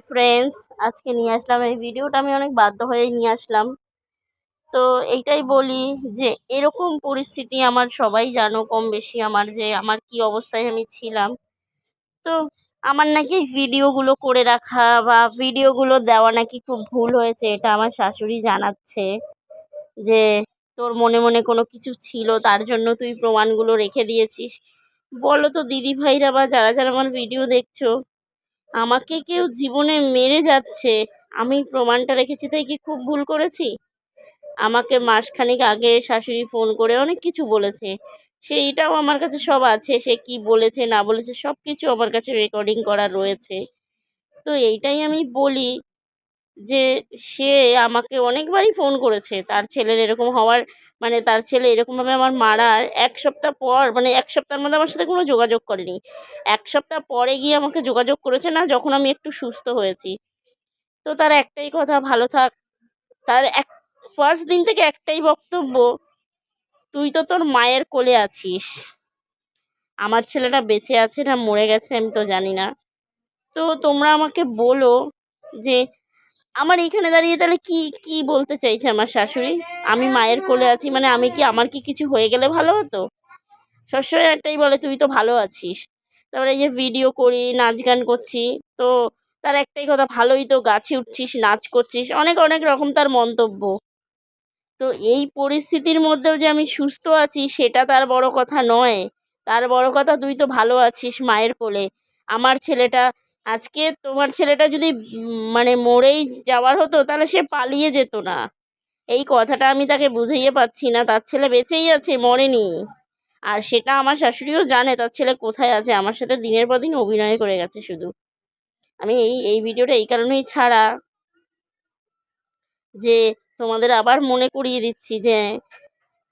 Friends আজকে নিয়ে আসলাম এই ভিডিওটা। আমি অনেক বাধ্য হয়েই নিয়ে আসলাম। তো এইটাই বলি যে, এরকম পরিস্থিতি আমার সবাই জানো কম বেশি আমার যে, আমার কি অবস্থায় আমি ছিলাম। তো আমার নাকি ভিডিওগুলো করে রাখা বা ভিডিওগুলো দেওয়া নাকি খুব ভুল হয়েছে, এটা আমার শাশুড়ি জানাচ্ছে যে, তোর মনে মনে কোনো কিছু ছিল, তার জন্য তুই প্রমাণগুলো রেখে দিয়েছিস। বলো তো দিদি ভাইরা বা যারা যারা আমার ভিডিও দেখছ আমাকে কেউ জীবনে মেরে যাচ্ছে, আমি প্রমাণটা রেখেছি তাই কি খুব ভুল করেছি? আমাকে মাসখানেক আগে শাশুড়ি ফোন করে অনেক কিছু বলেছে। সেইটাও আমার কাছে সব আছে, সে কি বলেছে, না বলেছে, সব কিছু আমার কাছে রেকর্ডিং করা রয়েছে। তো এইটাই আমি বলি যে, সে আমাকে অনেকবারই ফোন করেছে, তার ছেলের এরকম হওয়ার মানে তার ছেলে এরকমভাবে আমার মারার এক সপ্তাহ পর মানে এক সপ্তাহের মধ্যে আমার সাথে কোনো যোগাযোগ করেনি। এক সপ্তাহ পরে গিয়ে আমাকে যোগাযোগ করেছে না, যখন আমি একটু সুস্থ হয়েছি। তো তার একটাই কথা, ভালো থাক। তার এক ফার্স্ট দিন থেকে একটাই বক্তব্য, তুই তো তোর মায়ের কোলে আছিস। আমার ছেলেটা বেঁচে আছে না মরে গেছে আমি তো জানি না। তো তোমরা আমাকে বলো যে আমার এইখানে দাঁড়িয়ে তাহলে কি কি বলতে চাইছে আমার শাশুড়ি? আমি মায়ের কোলে আছি মানে আমি কি, আমার কি কিছু হয়ে গেলে ভালো হতো? সবসময় একটাই বলে, তুই তো ভালো আছিস। তারপরে এই যে ভিডিও করি, নাচ গান করছি, তো তার একটাই কথা, ভালোই তো গাছে উঠছিস, নাচ করছিস। অনেক অনেক রকম তার মন্তব্য। তো এই পরিস্থিতির মধ্যেও যে আমি সুস্থ আছি, সেটা তার বড় কথা নয়। তার বড় কথা, তুই তো ভালো আছিস মায়ের কোলে। আমার ছেলেটা আজকে তোমার ছেলেটা যদি মানে মরেই যাওয়ার হতো, তাহলে সে পালিয়ে যেত না। এই কথাটা আমি তাকে বুঝিয়ে পাচ্ছি না। তার ছেলে বেঁচেই আছে, মরেনি। আর সেটা আমার শাশুড়িও জানে, তার ছেলে কোথায় আছে? আমার সাথে দিনের পর দিন অভিনয় করে গেছে শুধু। আমি এই এই ভিডিওটা এই কারণেই ছাড়া যে তোমাদের আবার মনে করিয়ে দিচ্ছি যে,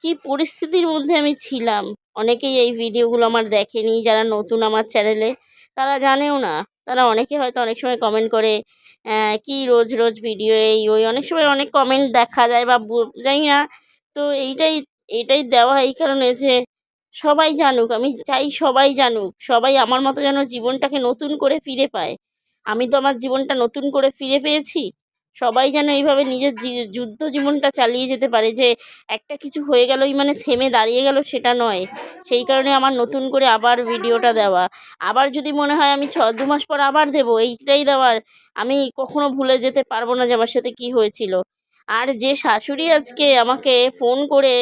কি পরিস্থিতির মধ্যে আমি ছিলাম। অনেকেই এই ভিডিওগুলো আমার দেখেনি, যারা নতুন আমার চ্যানেলে, তারা জানেও না। তারা অনেকে হয়তো অনেক সময় কমেন্ট করে কি রোজ রোজ ভিডিও এই, ওই, অনেক সময় অনেক কমেন্ট দেখা যায় বা জানি না। তো এইটাই এইটাই দেওয়া এই কারণে যে সবাই জানুক, আমি চাই সবাই জানুক, সবাই আমার মতো যেন জীবনটাকে নতুন করে ফিরে পায়। আমি তো আমার জীবনটা নতুন করে ফিরে পেয়েছি। সবাই যেন এইভাবে নিজের যুদ্ধ জীবনটা চালিয়ে যেতে পারে যে একটা কিছু হয়ে গেলই মানে থেমে দাঁড়িয়ে গেল সেটা নয়। সেই কারণে আমার নতুন করে আবার ভিডিওটা দেওয়া। আবার যদি মনে হয় আমি ছ, দু মাস পর আবার দেবো, এইটাই দেওয়ার। আমি কখনো ভুলে যেতে পারব না যে আমার সাথে কী হয়েছিল। আর যে শাশুড়ি আজকে আমাকে ফোন করে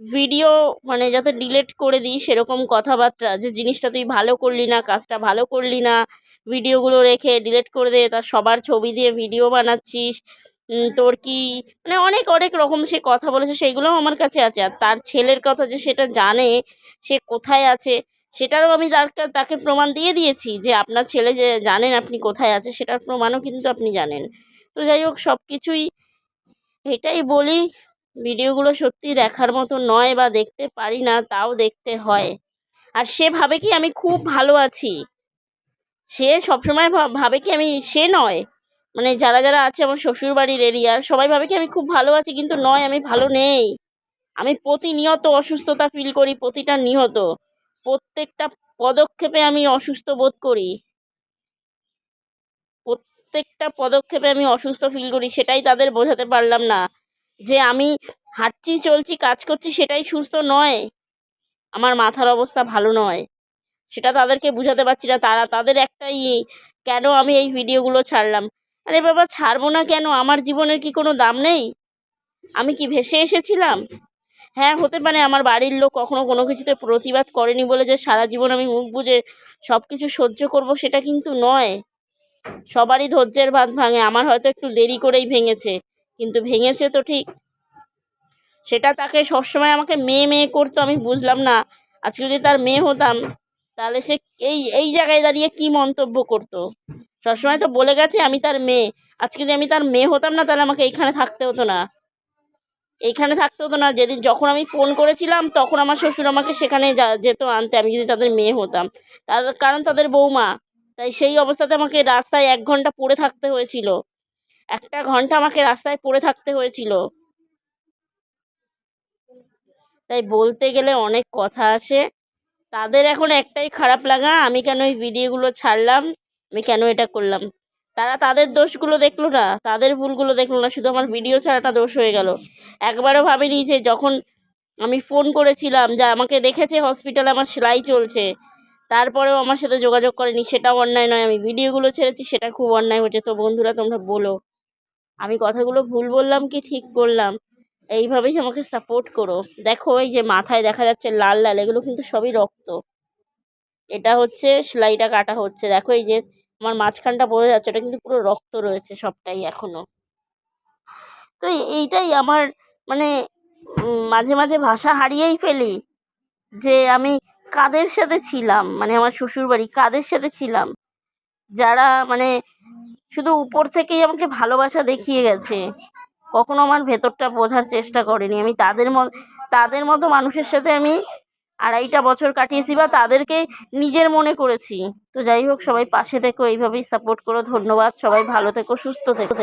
ভিডিও মানে যাতে ডিলেট করে দিই সেরকম কথাবার্তা, যে জিনিসটা তুই ভালো করলি না, কাজটা ভালো করলি না ভিডিওগুলো রেখে ডিলেট করে দে, তার সবার ছবি দিয়ে ভিডিও বানাচ্ছিস তোর কি মানে অনেক অনেক রকম সে কথা বলেছে সেইগুলোও আমার কাছে আছে। আর তার ছেলের কথা যে সেটা জানে, সে কোথায় আছে, সেটারও আমি তাকে প্রমাণ দিয়ে দিয়েছি যে আপনার ছেলে যে জানেন আপনি কোথায় আছে, সেটার প্রমাণও কিন্তু আপনি জানেন। তো যাই হোক সব কিছুই এটাই বলি, ভিডিওগুলো সত্যি দেখার মতো নয় বা দেখতে পারি না, তাও দেখতে হয়। আর সে ভাবে কি আমি খুব ভালো আছি? সে সবসময় ভাবে কি আমি, সে নয়। মানে যারা যারা আছে আমার শ্বশুরবাড়ির এরিয়ার সবাই ভাবে কি আমি খুব ভালো আছি, কিন্তু নয়, আমি ভালো নেই। আমি প্রতিনিয়ত অসুস্থতা ফিল করি, প্রতিটা নিহত। প্রত্যেকটা পদক্ষেপে আমি অসুস্থ বোধ করি। প্রত্যেকটা পদক্ষেপে আমি অসুস্থ ফিল করি, সেটাই তাদের বোঝাতে পারলাম না। যে আমি হাঁটছি, চলছি, কাজ করছি, সেটাই সুস্থ নয়। আমার মাথার অবস্থা ভালো নয়। সেটা তাদেরকে বুঝাতে পারছি না। তারা, তাদের একটাই কেন আমি এই ভিডিওগুলো ছাড়লাম? আরে বাবা, ছাড়বো না কেন? আমার জীবনের কি কোনো দাম নেই? আমি কি ভেসে এসেছিলাম? হ্যাঁ হতে পারে আমার বাড়ির লোক কখনো কোনো কিছুতে প্রতিবাদ করেনি বলে যে সারা জীবন আমি মুখ বুঝে সব কিছু সহ্য করব সেটা কিন্তু নয়। সবারই ধৈর্যের বাঁধ ভাঙে, আমার হয়তো একটু দেরি করেই ভেঙেছে, কিন্তু ভেঙেছে তো ঠিক। সেটা তাকে সবসময় আমাকে মেয়ে মেয়ে করতো, আমি বুঝলাম না। আজকে যদি তার মেয়ে হতাম, তাহলে সে এই এই জায়গায় দাঁড়িয়ে কী মন্তব্য করতো? সবসময় তো বলে গেছে আমি তার মেয়ে। আজকে যদি আমি তার মেয়ে হতাম না, তাহলে আমাকে এইখানে থাকতে হতো না। এইখানে থাকতে হতো না। যেদিন যখন আমি ফোন করেছিলাম, তখন আমার শ্বশুর আমাকে সেখানে যেত আনতে। আমি যদি তাদের মেয়ে হতাম। তার কারণ তাদের বৌমা। তাই সেই অবস্থাতে আমাকে রাস্তায় এক ঘণ্টা পড়ে থাকতে হয়েছিল। একটা ঘণ্টা আমাকে রাস্তায় পড়ে থাকতে হয়েছিল। তাই বলতে গেলে অনেক কথা আছে। তাদের এখন একটাই খারাপ লাগা। আমি কেন এই ভিডিওগুলো ছাড়লাম? আমি কেন এটা করলাম? তারা তাদের দোষগুলো দেখল না, তাদের ভুলগুলো দেখল না, শুধু আমার ভিডিও ছাড়াটা দোষ হয়ে গেল। একবারও ভাবেনি যে যখন আমি ফোন করেছিলাম যে আমাকে দেখেছে হসপিটালে আমার সেলাই চলছে, তারপরেও আমার সাথে যোগাযোগ করেনি সেটাও অন্যায় নয়, আমি ভিডিওগুলো ছেড়েছি, সেটা খুব অন্যায় হচ্ছে। তো বন্ধুরা, তোমরা বলো, আমি কথাগুলো ভুল বললাম কি ঠিক করলাম? এইভাবেই আমাকে সাপোর্ট করো। দেখো, এই যে মাথায় দেখা যাচ্ছে লাল লাল, এগুলো কিন্তু সবই রক্ত। এটা হচ্ছে সেলাইটা কাটা হচ্ছে। দেখো, এই যে আমার মাঝখানটা বোঝা যাচ্ছে, ওটা কিন্তু পুরো রক্ত রয়েছে সবটাই এখনও তো এইটাই আমার মানে মাঝে মাঝে ভাষা হারিয়েই ফেলি যে আমি কাদের সাথে ছিলাম মানে আমার শ্বশুরবাড়ি কাদের সাথে ছিলাম? যারা মানে শুধু উপর থেকেই আমাকে ভালোবাসা দেখিয়ে গেছে। কখনো আমার ভেতরটা বোঝার চেষ্টা করেনি। আমি তাদের মত তাদের মতো মানুষের সাথে আমি আড়াইটা বছর কাটিয়েছি বা তাদেরকে নিজের মনে করেছি। তো যাই হোক, সবাই পাশে থেকো, এইভাবেই সাপোর্ট করো। ধন্যবাদ, সবাই ভালো থেকো, সুস্থ থেকো।